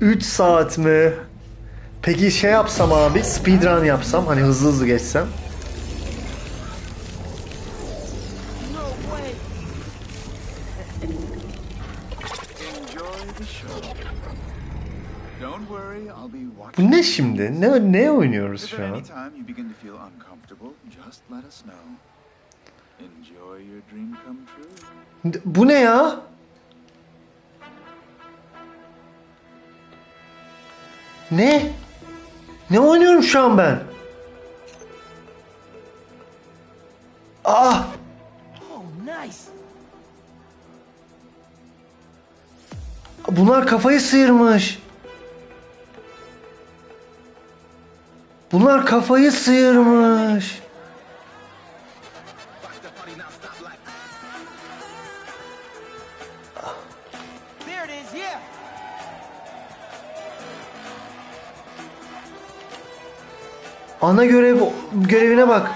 3 saat mi? Peki şey yapsam abi speedrun yapsam hani hızlı hızlı geçsem. Bu ne şimdi? Ne ne oynuyoruz şu an? any time you Ne? Ne oynuyorum şu an ben? Ah! Oh, nice. Bunlar kafayı sıyırmış. Bunlar kafayı sıyırmış. There it is. Yeah. Ana görev görevine bak.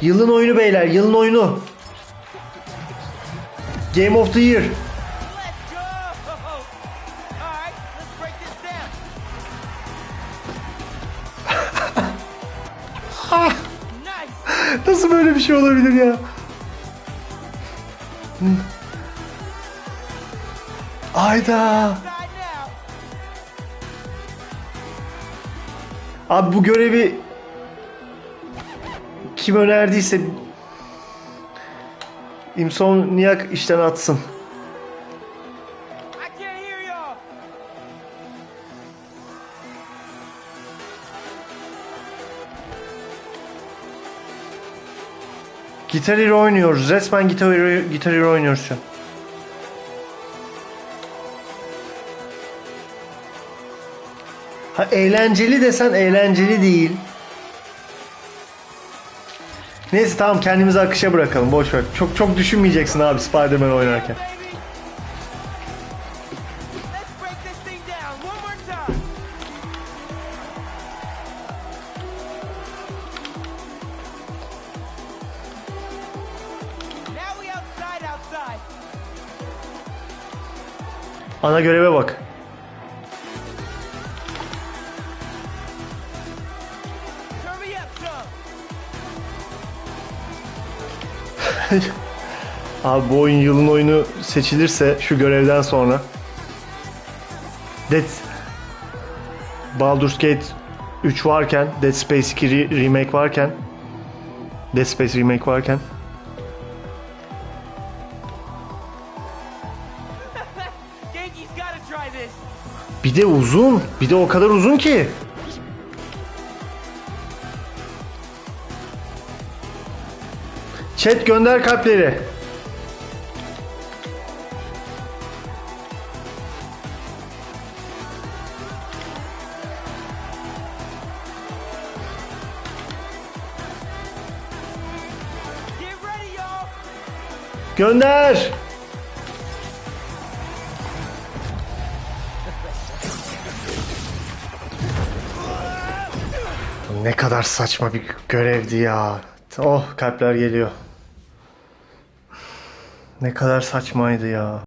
Yılın oyunu beyler, yılın oyunu. Game of the Year. Nasıl böyle bir şey olabilir ya? Ayda. Abi bu görevi kim önerdiyse Insomniac işten atsın. Gitar Hero oynuyoruz. Resmen Gitar Hero, Gitar Hero oynuyoruz şu an. Ha eğlenceli desen eğlenceli değil. Neyse tamam kendimizi akışa bırakalım boş ver. Çok çok düşünmeyeceksin abi Spider-Man oynarken. Baby. Let's break Abi bu oyun yılın oyunu seçilirse şu görevden sonra Dead Baldur's Gate 3 varken Dead Space 2 re- remake varken Dead Space remake varken bir de uzun bir de o kadar uzun ki Chat gönder kalpleri. Gönder. Ne kadar saçma bir görevdi ya. Oh kalpler geliyor. Ne kadar saçmaydı ya.